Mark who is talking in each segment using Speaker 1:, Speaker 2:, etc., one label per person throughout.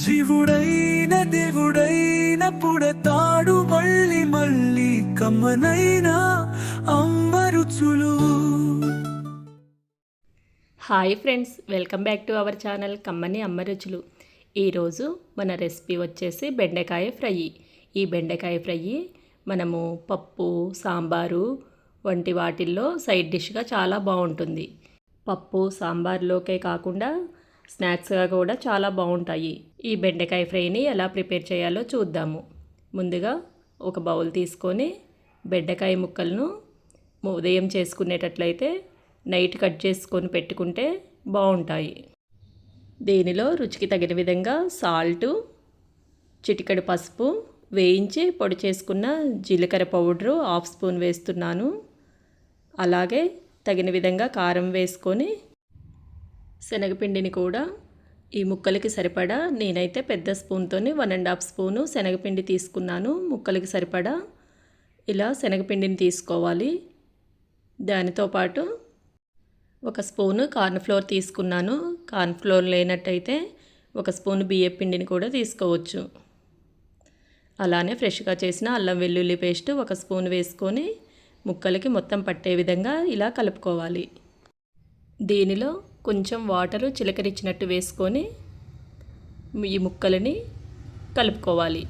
Speaker 1: జీవుడైన దేవుడైన పుడతాడు మళ్ళీ మళ్ళీ కమ్మనైన అమ్మ రుచులు
Speaker 2: hi friends welcome back to our channel కమ్మని అమ్మ రుచులు ఈరోజు మన రెసిపీ వచ్చేసి బెండకాయ ఫ్రై. ఈ బెండకాయ ఫ్రై మనము పప్పు సాంబారు వంటి వాటిల్లో సైడ్ డిష్గా చాలా బాగుంటుంది. పప్పు సాంబార్లోకే కాకుండా స్నాక్స్గా కూడా చాలా బాగుంటాయి. ఈ బెండకాయ ఫ్రైని ఎలా ప్రిపేర్ చేయాలో చూద్దాము. ముందుగా ఒక బౌల్ తీసుకొని బెండకాయ ముక్కలను ఉదయం చేసుకునేటట్లయితే నైట్ కట్ చేసుకొని పెట్టుకుంటే బాగుంటాయి. దీనిలో రుచికి తగిన విధంగా సాల్టు చిటికెడు పసుపు వేయించి పొడి చేసుకున్న జీలకర్ర పౌడరు హాఫ్ స్పూన్ వేస్తున్నాను. అలాగే తగిన విధంగా కారం వేసుకొని శనగపిండిని కూడా ఈ ముక్కలకి సరిపడా నేనైతే పెద్ద స్పూన్తోని వన్ అండ్ హాఫ్ స్పూను శనగపిండి తీసుకున్నాను. ముక్కలకి సరిపడా ఇలా శనగపిండిని తీసుకోవాలి. దానితో పాటు ఒక స్పూను కార్న్ ఫ్లోర్ తీసుకున్నాను. కార్న్ ఫ్లోర్ లేనట్టయితే ఒక స్పూన్ బియ్యం పిండిని కూడా తీసుకోవచ్చు. అలానే ఫ్రెష్గా చేసిన అల్లం వెల్లుల్లి పేస్ట్ ఒక స్పూన్ వేసుకొని ముక్కలకి మొత్తం పట్టే విధంగా ఇలా కలుపుకోవాలి. దీనిలో కొంచెం వాటరు చిలకరించినట్టు వేసుకొని ఈ ముక్కలని కలుపుకోవాలి.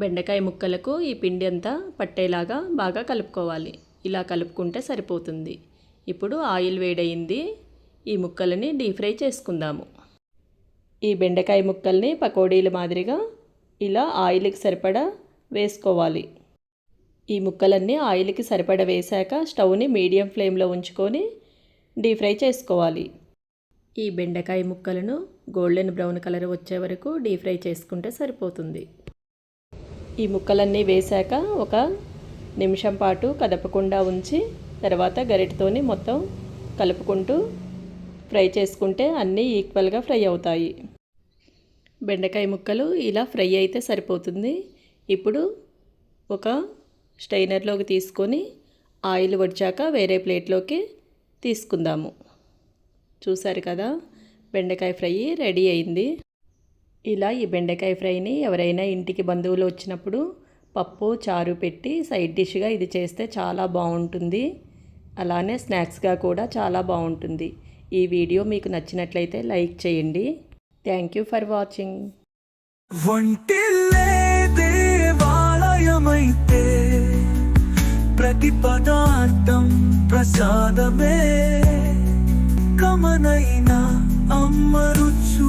Speaker 2: బెండకాయ ముక్కలకు ఈ పిండి అంతా పట్టేలాగా బాగా కలుపుకోవాలి. ఇలా కలుపుకుంటే సరిపోతుంది. ఇప్పుడు ఆయిల్ వేడయింది. ఈ ముక్కలని డీప్ ఫ్రై చేసుకుందాము. ఈ బెండకాయ ముక్కల్ని పకోడీల మాదిరిగా ఇలా ఆయిల్కి సరిపడా వేసుకోవాలి. ఈ ముక్కలన్నీ ఆయిల్కి సరిపడా వేశాక స్టవ్ని మీడియం ఫ్లేమ్లో ఉంచుకొని డీప్ ఫ్రై చేసుకోవాలి. ఈ బెండకాయ ముక్కలను గోల్డెన్ బ్రౌన్ కలర్ వచ్చే వరకు డీప్ ఫ్రై చేసుకుంటే సరిపోతుంది. ఈ ముక్కలన్నీ వేశాక ఒక నిమిషం పాటు కదపకుండా ఉంచి తర్వాత గరిటతోని మొత్తం కలుపుకుంటూ ఫ్రై చేసుకుంటే అన్నీ ఈక్వల్గా ఫ్రై అవుతాయి. బెండకాయ ముక్కలు ఇలా ఫ్రై అయితే సరిపోతుంది. ఇప్పుడు ఒక స్టైనర్లోకి తీసుకొని ఆయిల్ వడిచాక వేరే ప్లేట్లోకి తీసుకుందాము. చూసారు కదా? బెండకాయ ఫ్రై రెడీ అయింది. ఇలా ఈ బెండకాయ ఫ్రైని ఎవరైనా ఇంటికి బంధువులు వచ్చినప్పుడు పప్పు చారు పెట్టి సైడ్ డిష్గా ఇది చేస్తే చాలా బాగుంటుంది. అలానే స్నాక్స్గా కూడా చాలా బాగుంటుంది. ఈ వీడియో మీకు నచ్చినట్లయితే లైక్ చేయండి. Thank you for watching.
Speaker 1: వంటిల్లే దేవాలయమైతే ప్రతి పదార్థం ప్రసాదమే కమనైన అమ్మరుచు